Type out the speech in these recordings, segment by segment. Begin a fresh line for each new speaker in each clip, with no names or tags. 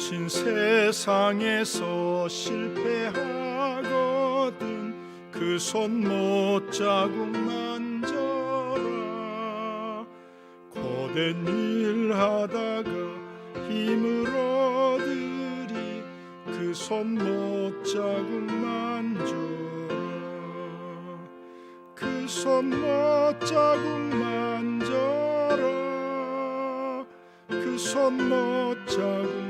거친 세상에서 실패하거든. 그 손 못 자국 만져라. 고된 일 하다가 힘을 얻으리. 그 손 못 자국 만져라. 그 손 못 자국 만져라. 그 손 못 자국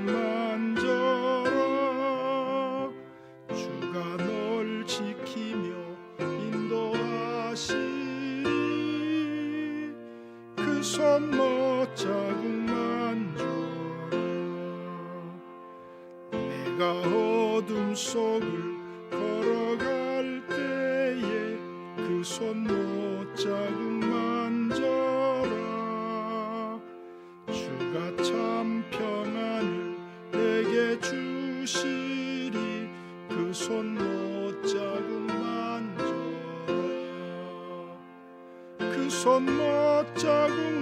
그손못 자국 만져라 내가 어둠 속을 걸어갈 때에 그 손 못 자국 만져라. 주가 참 평안을 내게 주시리. 그 손 못 자국 만져라 그 손 못 자국 만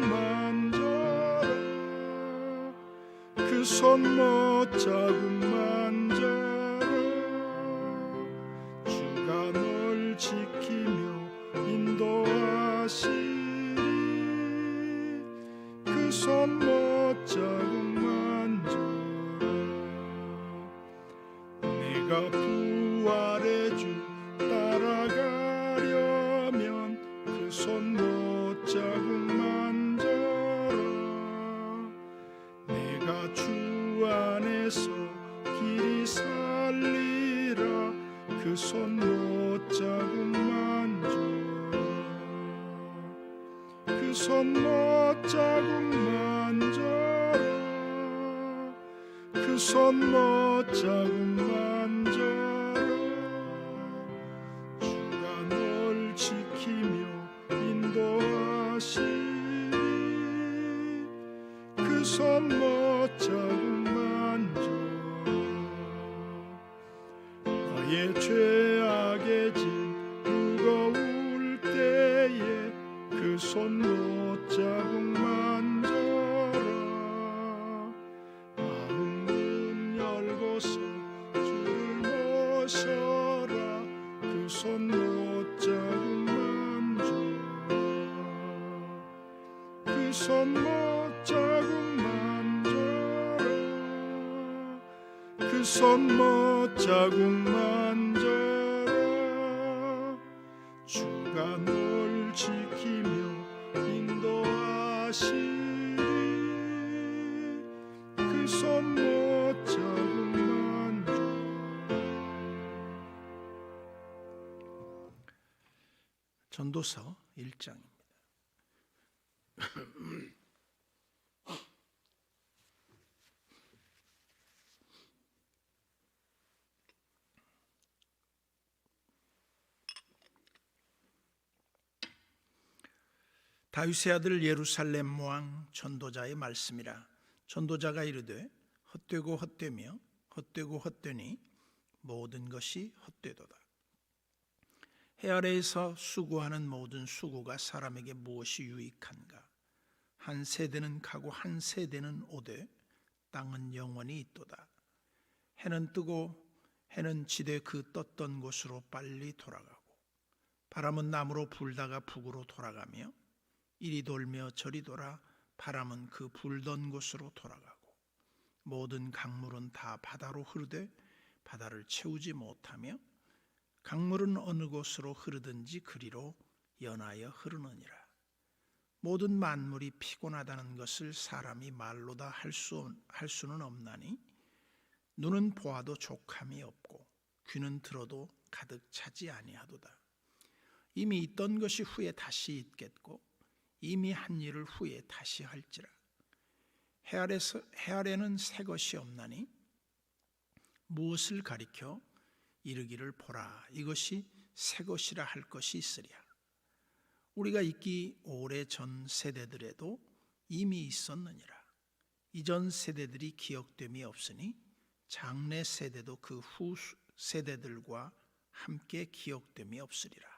못 그
전도서 1장입니다. 다윗의 아들 예루살렘 왕 전도자의 말씀이라 전도자가 이르되 헛되고 헛되며 헛되고 헛되니 모든 것이 헛되도다 해 아래에서 수고하는 모든 수고가 사람에게 무엇이 유익한가? 한 세대는 가고 한 세대는 오되 땅은 영원히 있도다. 해는 뜨고 해는 지대 그 떴던 곳으로 빨리 돌아가고 바람은 남으로 불다가 북으로 돌아가며 이리 돌며 저리 돌아 바람은 그 불던 곳으로 돌아가고 모든 강물은 다 바다로 흐르되 바다를 채우지 못하며 강물은 어느 곳으로 흐르든지 그리로 연하여 흐르느니라. 모든 만물이 피곤하다는 것을 사람이 말로 다 할, 수, 할 수는 없나니 눈은 보아도 족함이 없고 귀는 들어도 가득 차지 아니하도다. 이미 있던 것이 후에 다시 있겠고 이미 한 일을 후에 다시 할지라. 해 아래서 해 아래는 새 것이 없나니 무엇을 가리켜 이르기를 보라. 이것이 새 것이라 할 것이 있으랴. 우리가 있기 오래 전 세대들에도 이미 있었느니라. 이전 세대들이 기억됨이 없으니 장래 세대도 그 후 세대들과 함께 기억됨이 없으리라.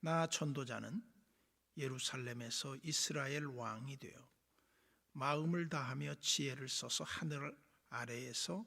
나 전도자는 예루살렘에서 이스라엘 왕이 되어 마음을 다하며 지혜를 써서 하늘 아래에서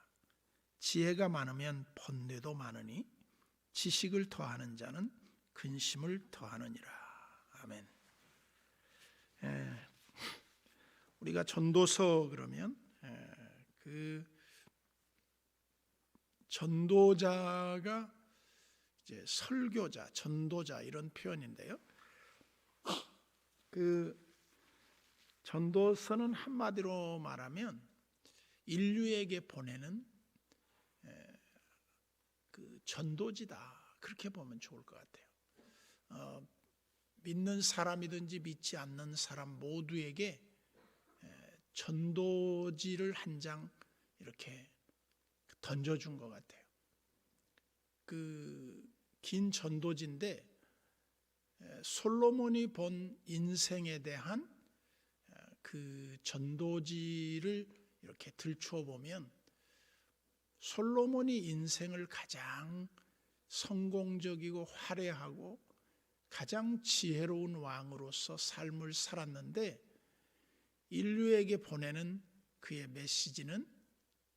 지혜가 많으면 번뇌도 많으니 지식을 더하는 자는 근심을 더하느니라. 아멘. 에, 우리가 전도서 그러면 에, 그 전도자가 이제 설교자, 전도자 이런 표현인데요. 그 전도서는 한마디로 말하면 인류에게 보내는 에, 그 전도지다 그렇게 보면 좋을 것 같아요. 어, 믿는 사람이든지 믿지 않는 사람 모두에게 에, 전도지를 한 장 이렇게 던져준 것 같아요. 그 긴 전도지인데 에, 솔로몬이 본 인생에 대한 에, 그 전도지를 이렇게 들추어 보면 솔로몬이 인생을 가장 성공적이고 화려하고 가장 지혜로운 왕으로서 삶을 살았는데 인류에게 보내는 그의 메시지는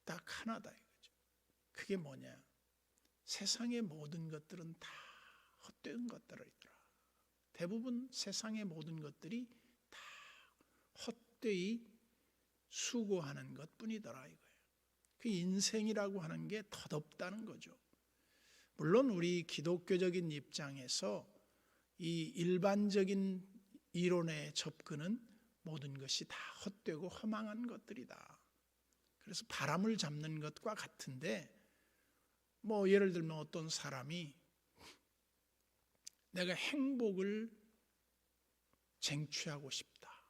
딱 하나다 이거죠. 그게 뭐냐? 세상의 모든 것들은 다 헛된 것들이더라. 대부분 세상의 모든 것들이 다 헛되이 수고하는 것뿐이더라 이거예요. 그 인생이라고 하는 게 덧없다는 거죠. 물론 우리 기독교적인 입장에서 이 일반적인 이론의 접근은 모든 것이 다 헛되고 허망한 것들이다. 그래서 바람을 잡는 것과 같은데 뭐 예를 들면 어떤 사람이 내가 행복을 쟁취하고 싶다.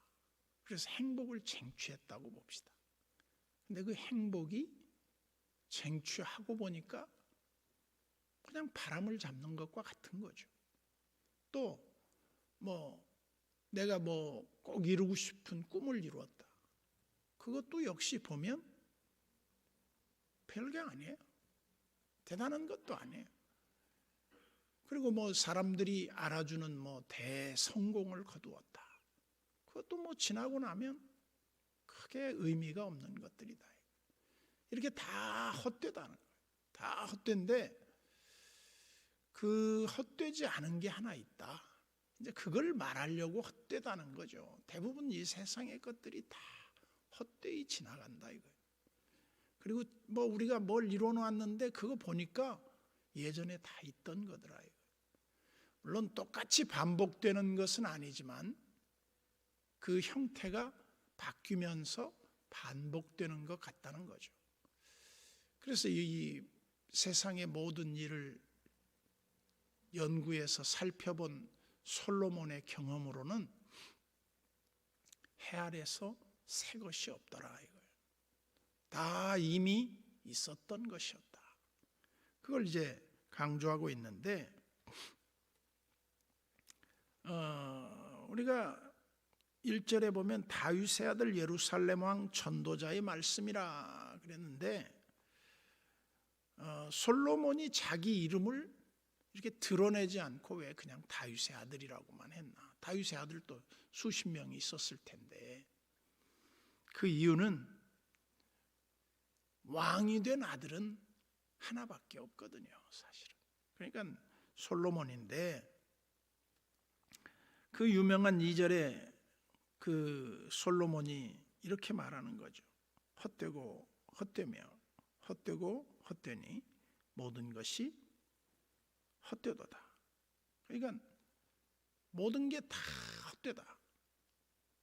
그래서 행복을 쟁취했다고 봅시다. 근데 그 행복이 쟁취하고 보니까 그냥 바람을 잡는 것과 같은 거죠. 또 뭐 내가 뭐 꼭 이루고 싶은 꿈을 이루었다. 그것도 역시 보면 별게 아니에요. 대단한 것도 아니에요. 그리고 뭐 사람들이 알아주는 뭐 대성공을 거두었다. 그것도 뭐 지나고 나면 크게 의미가 없는 것들이다. 이렇게 다 헛되다는 거예요. 다 헛된데 그 헛되지 않은 게 하나 있다. 이제 그걸 말하려고 헛되다는 거죠. 대부분 이 세상의 것들이 다 헛되이 지나간다 이거예요. 그리고 뭐 우리가 뭘 이뤄 놨는데 그거 보니까 예전에 다 있던 거더라 이거. 물론 똑같이 반복되는 것은 아니지만 그 형태가 바뀌면서 반복되는 것 같다는 거죠. 그래서 이 세상의 모든 일을 연구해서 살펴본 솔로몬의 경험으로는 해 아래서 새 것이 없더라 이거예요. 다 이미 있었던 것이었다. 그걸 이제 강조하고 있는데 어, 우리가 1절에 보면 다윗의 아들 예루살렘 왕 전도자의 말씀이라 그랬는데 어, 솔로몬이 자기 이름을 이렇게 드러내지 않고 왜 그냥 다윗의 아들이라고만 했나? 다윗의 아들도 수십 명이 있었을 텐데 그 이유는 왕이 된 아들은 하나밖에 없거든요, 사실은. 그러니까 솔로몬인데 그 유명한 2절에 그 솔로몬이 이렇게 말하는 거죠. 헛되고 헛되며 헛되고 헛되니 모든 것이 헛되도다. 그러니까 모든 게 다 헛되다.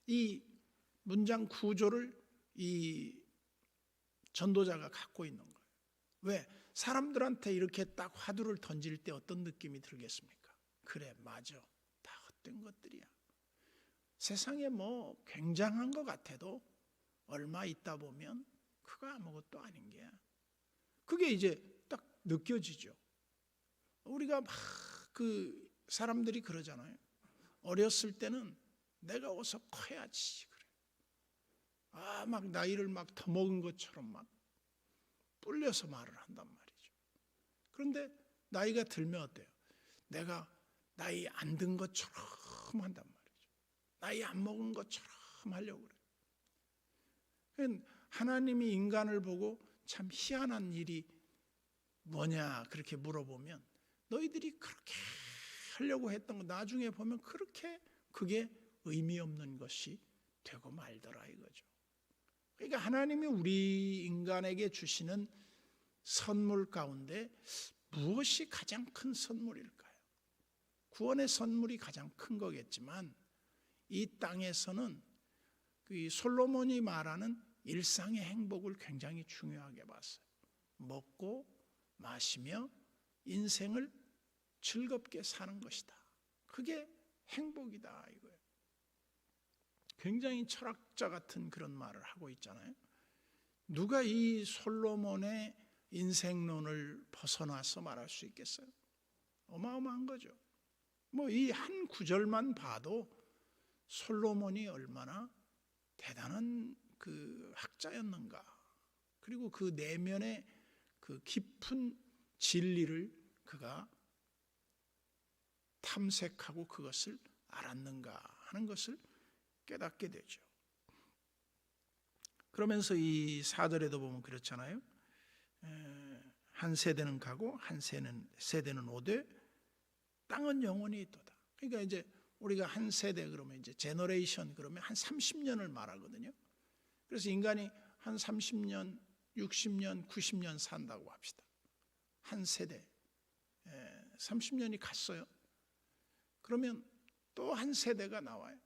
이 문장 구조를 이 전도자가 갖고 있는 거예요. 왜? 사람들한테 이렇게 딱 화두를 던질 때 어떤 느낌이 들겠습니까? 그래, 맞아. 다 헛된 것들이야. 세상에 뭐 굉장한 것 같아도 얼마 있다 보면 그거 아무것도 아닌 게야. 그게 이제 딱 느껴지죠. 우리가 막 그 사람들이 그러잖아요. 어렸을 때는 내가 어서 커야지 그래. 아, 막 나이를 막 더 먹은 것처럼 막 뿔려서 말을 한단 말이죠. 그런데 나이가 들면 어때요? 내가 나이 안 든 것처럼 한단 말이죠. 나이 안 먹은 것처럼 하려고. 그러니까 하나님이 인간을 보고 참 희한한 일이 뭐냐 그렇게 물어보면 너희들이 그렇게 하려고 했던 거 나중에 보면 그렇게 그게 의미 없는 것이 되고 말더라 이거죠. 그러니까 하나님이 우리 인간에게 주시는 선물 가운데 무엇이 가장 큰 선물일까요? 구원의 선물이 가장 큰 거겠지만 이 땅에서는 그 솔로몬이 말하는 일상의 행복을 굉장히 중요하게 봤어요. 먹고 마시며 인생을 즐겁게 사는 것이다. 그게 행복이다 이거예요. 굉장히 철학자 같은 그런 말을 하고 있잖아요. 누가 이 솔로몬의 인생론을 벗어나서 말할 수 있겠어요? 어마어마한 거죠. 뭐 이 한 구절만 봐도 솔로몬이 얼마나 대단한 그 학자였는가. 그리고 그 내면의 그 깊은 진리를 그가 탐색하고 그것을 알았는가 하는 것을 깨닫게 되죠. 그러면서 이 사절에도 보면 그렇잖아요. 한 세대는 가고 한 세는 세대는 오되 땅은 영원히 있도다. 그러니까 이제 우리가 한 세대 그러면 이제 제너레이션 그러면 한 30년을 말하거든요. 그래서 인간이 한 30년, 60년, 90년 산다고 합시다. 한 세대. 30년이 갔어요. 그러면 또 한 세대가 나와요.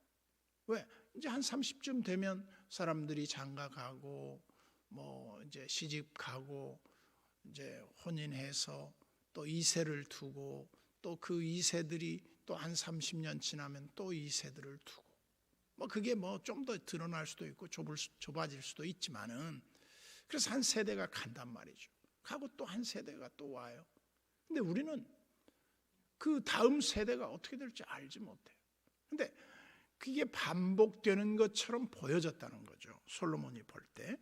왜? 이제 한 30쯤 되면 사람들이 장가 가고 뭐 이제 시집 가고 이제 혼인해서 또 2세를 두고 또그 2세들이 또 한 30년 지나면 또 2세들을 두고 뭐 그게 뭐 좀 더 드러날 수도 있고 좁을 수, 좁아질 수도 있지만은 그래서 한 세대가 간단 말이죠. 가고 또 한 세대가 또 와요. 근데 우리는 그 다음 세대가 어떻게 될지 알지 못해요. 근데 그게 반복되는 것처럼 보여졌다는 거죠. 솔로몬이 볼 때.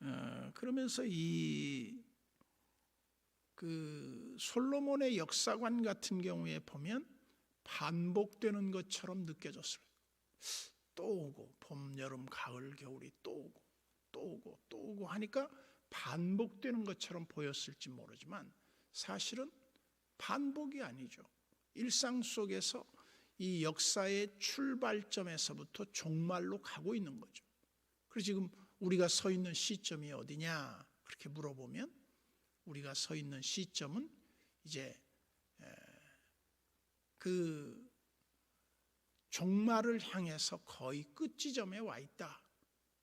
어, 그러면서 이 그 솔로몬의 역사관 같은 경우에 보면 반복되는 것처럼 느껴졌어요. 또 오고 봄, 여름, 가을, 겨울이 또 오고 또 오고 또 오고 하니까 반복되는 것처럼 보였을지 모르지만 사실은 반복이 아니죠. 일상 속에서 이 역사의 출발점에서부터 종말로 가고 있는 거죠. 그래서 지금 우리가 서 있는 시점이 어디냐 그렇게 물어보면 우리가 서 있는 시점은 이제 그 종말을 향해서 거의 끝 지점에 와 있다.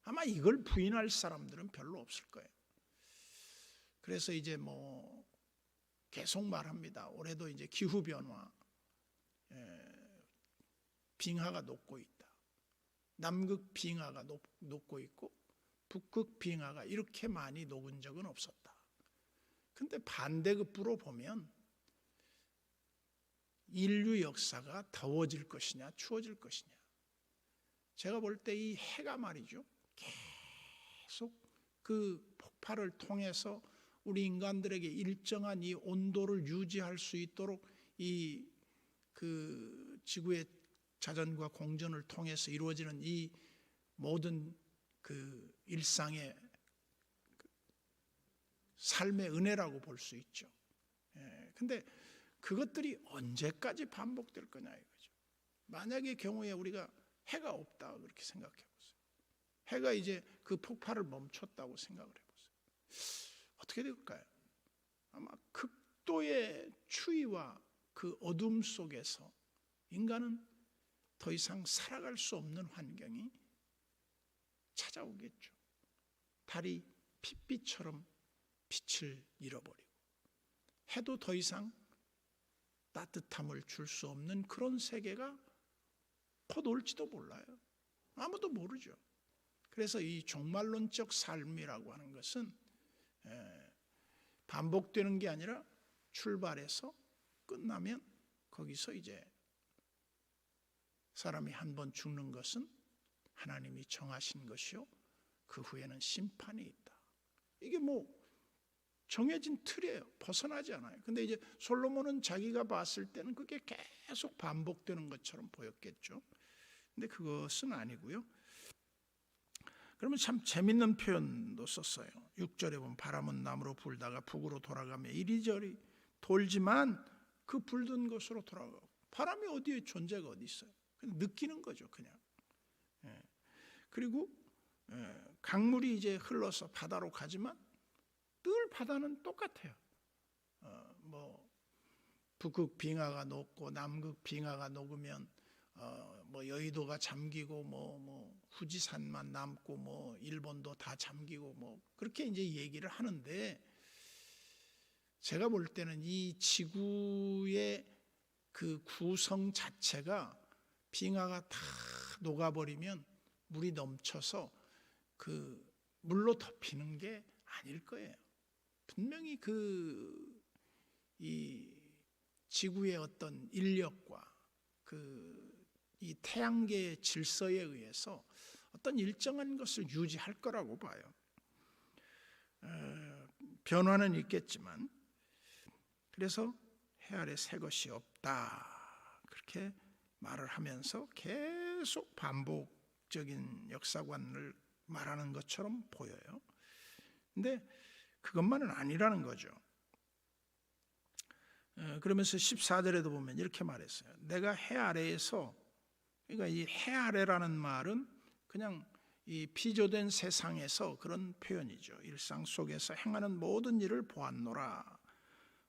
아마 이걸 부인할 사람들은 별로 없을 거예요. 그래서 이제 뭐 계속 말합니다. 올해도 이제 기후 변화, 빙하가 녹고 있다. 남극 빙하가 녹, 녹고 있고 북극 빙하가 이렇게 많이 녹은 적은 없었다. 근데 반대급부로 보면 인류 역사가 더워질 것이냐 추워질 것이냐. 제가 볼 때 이 해가 말이죠. 계속 그 폭발을 통해서 우리 인간들에게 일정한 이 온도를 유지할 수 있도록 이 그 지구의 자전과 공전을 통해서 이루어지는 이 모든 그 일상의 그 삶의 은혜라고 볼 수 있죠. 예, 근데 그것들이 언제까지 반복될 거냐 이거죠. 만약의 경우에 우리가 해가 없다 그렇게 생각해 보세요. 해가 이제 그 폭발을 멈췄다고 생각을 해 보세요. 어떻게 될까요? 아마 극도의 추위와 그 어둠 속에서 인간은 더 이상 살아갈 수 없는 환경이 찾아오겠죠. 달이 핏빛처럼 빛을 잃어버리고 해도 더 이상 따뜻함을 줄 수 없는 그런 세계가 곧 올지도 몰라요. 아무도 모르죠. 그래서 이 종말론적 삶이라고 하는 것은 에, 반복되는 게 아니라 출발해서 끝나면 거기서 이제 사람이 한 번 죽는 것은 하나님이 정하신 것이요. 그 후에는 심판이 있다. 이게 뭐 정해진 틀이에요. 벗어나지 않아요. 근데 이제 솔로몬은 자기가 봤을 때는 그게 계속 반복되는 것처럼 보였겠죠. 근데 그것은 아니고요. 그러면 참 재밌는 표현도 썼어요. 6절에 보면 바람은 남으로 불다가 북으로 돌아가며 이리저리 돌지만 그 불던 곳으로 돌아가고 바람이 어디에 존재가 어디 있어요? 그냥 느끼는 거죠, 그냥. 예. 그리고 예, 강물이 이제 흘러서 바다로 가지만 늘 바다는 똑같아요. 어, 뭐 북극 빙하가 녹고 남극 빙하가 녹으면 어, 뭐 여의도가 잠기고 뭐, 뭐 후지산만 남고 뭐 일본도 다 잠기고 뭐 그렇게 이제 얘기를 하는데 제가 볼 때는 이 지구의 그 구성 자체가 빙하가 다 녹아버리면 물이 넘쳐서 그 물로 덮이는 게 아닐 거예요. 분명히 그 이 지구의 어떤 인력과 그 이 태양계의 질서에 의해서 어떤 일정한 것을 유지할 거라고 봐요. 어, 변화는 있겠지만 그래서 해 아래 새 것이 없다 그렇게 말을 하면서 계속 반복적인 역사관을 말하는 것처럼 보여요. 근데 그것만은 아니라는 거죠. 어, 그러면서 14절에도 보면 이렇게 말했어요. 내가 해 아래에서 그러니까 이 해 아래라는 말은 그냥 이 피조된 세상에서 그런 표현이죠. 일상 속에서 행하는 모든 일을 보았노라.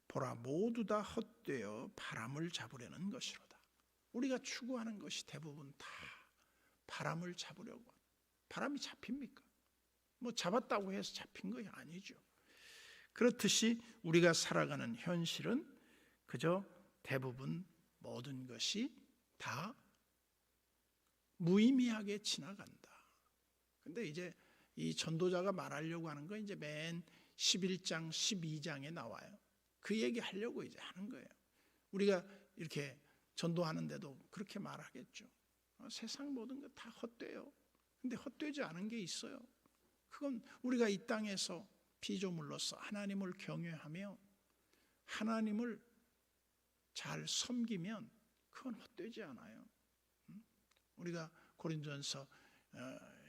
보라 모두 다 헛되어 바람을 잡으려는 것이로다. 우리가 추구하는 것이 대부분 다 바람을 잡으려고. 바람이 잡힙니까? 뭐 잡았다고 해서 잡힌 것이 아니죠. 그렇듯이 우리가 살아가는 현실은 그저 대부분 모든 것이 다 무의미하게 지나간다. 근데 이제 이 전도자가 말하려고 하는 건 이제 맨 11장, 12장에 나와요. 그 얘기 하려고 이제 하는 거예요. 우리가 이렇게 전도하는데도 그렇게 말하겠죠. 어, 세상 모든 것 다 헛돼요. 근데 헛되지 않은 게 있어요. 그건 우리가 이 땅에서 피조물로서 하나님을 경외하며 하나님을 잘 섬기면 그건 헛되지 않아요. 음? 우리가 고린도전서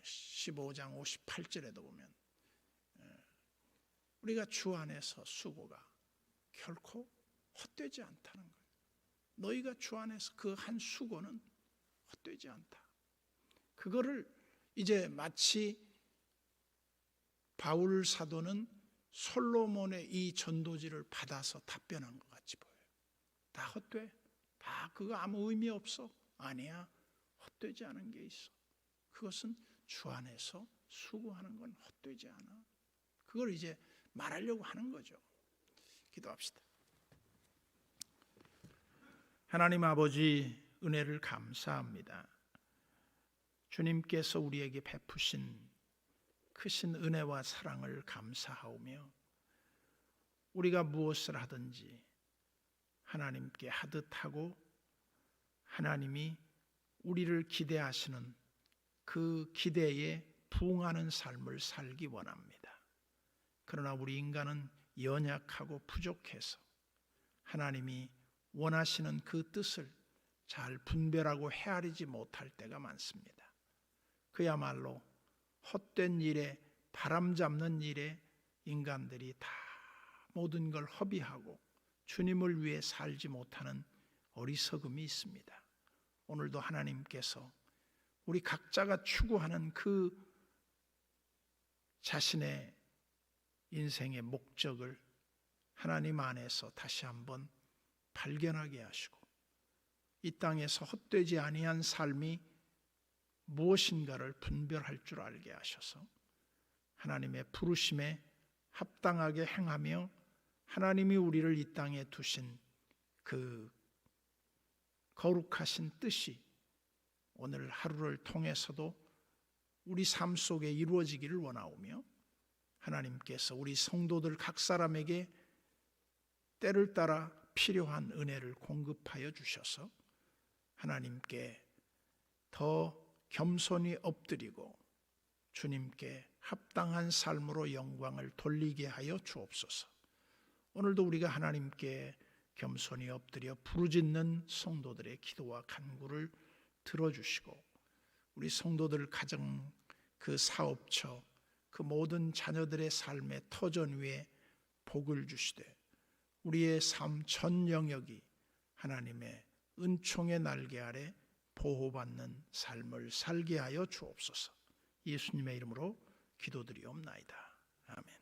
15장 58절에도 보면 어, 우리가 주 안에서 수고가 결코 헛되지 않다는 거예요. 너희가 주 안에서 그 한 수고는 헛되지 않다. 그거를 이제 마치 바울 사도는 솔로몬의 이 전도지를 받아서 답변한 것 같이 보여요. 다 헛돼. 다 그거 아무 의미 없어. 아니야. 헛되지 않은 게 있어. 그것은 주 안에서 수고하는 건 헛되지 않아. 그걸 이제 말하려고 하는 거죠. 기도합시다. 하나님 아버지 은혜를 감사합니다. 주님께서 우리에게 베푸신 크신 은혜와 사랑을 감사하오며 우리가 무엇을 하든지 하나님께 하듯 하고 하나님이 우리를 기대하시는 그 기대에 부응하는 삶을 살기 원합니다. 그러나 우리 인간은 연약하고 부족해서 하나님이 원하시는 그 뜻을 잘 분별하고 헤아리지 못할 때가 많습니다. 그야말로 헛된 일에 바람 잡는 일에 인간들이 다 모든 걸 허비하고 주님을 위해 살지 못하는 어리석음이 있습니다. 오늘도 하나님께서 우리 각자가 추구하는 그 자신의 인생의 목적을 하나님 안에서 다시 한번 발견하게 하시고 이 땅에서 헛되지 아니한 삶이 무엇인가를 분별할 줄 알게 하셔서 하나님의 부르심에 합당하게 행하며 하나님이 우리를 이 땅에 두신 그 거룩하신 뜻이 오늘 하루를 통해서도 우리 삶 속에 이루어지기를 원하오며 하나님께서 우리 성도들 각 사람에게 때를 따라 필요한 은혜를 공급하여 주셔서 하나님께 더 겸손히 엎드리고 주님께 합당한 삶으로 영광을 돌리게 하여 주옵소서. 오늘도 우리가 하나님께 겸손히 엎드려 부르짖는 성도들의 기도와 간구를 들어주시고 우리 성도들 가정 그 사업처 그 모든 자녀들의 삶의 터전 위에 복을 주시되 우리의 삶 전 영역이 하나님의 은총의 날개 아래 보호받는 삶을 살게 하여 주옵소서. 예수님의 이름으로 기도드리옵나이다. 아멘.